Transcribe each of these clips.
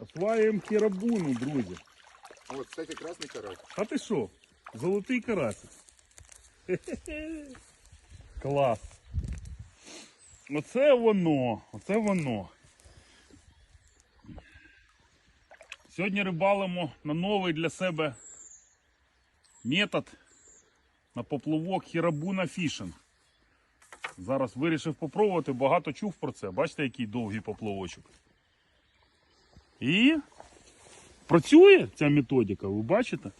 Осваємо хірабуну, друзі. Вот, кстати, красный карась. А ти що? Золотий карасик. Клас. Оце воно, оце воно. Сьогодні рибалимо на новий для себе метод на поплавок хірабуна фішинг. Зараз вирішив попробувати, багато чув про це. Бачите, який довгий поплавочок. І працює ця методика, ви бачите?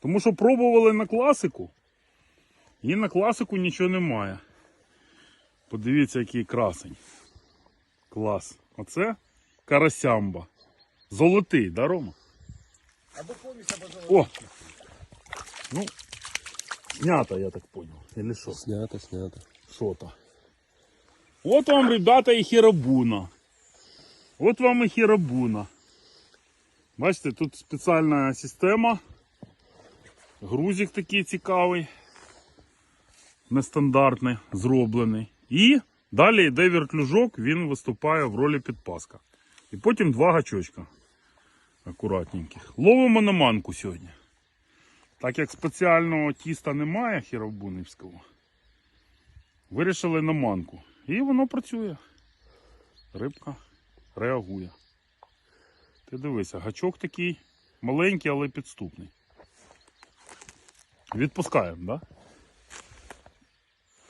Тому що пробували на класику, і на класику нічого немає. Подивіться, який красень. Клас. Оце карасямба. Золотий, да, Рома? Або повністю, або золотий. О! Ну, снято, я так понял. Или що? Снято, снято. Що-то. От вам, ребята, і хірабуна. От вам і хірабуна. Бачите, тут спеціальна система. Грузик такий цікавий. Нестандартний, зроблений. І далі йде вертлюжок, він виступає в ролі підпаска. І потім два гачочка. Акуратненьких. Ловимо на манку сьогодні. Так як спеціального тіста немає хірабунівського, вирішили на манку. І воно працює. Рибка реагує. Ти дивися, гачок такий маленький, але підступний. Відпускаємо, да?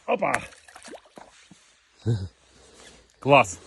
Опа! Клас!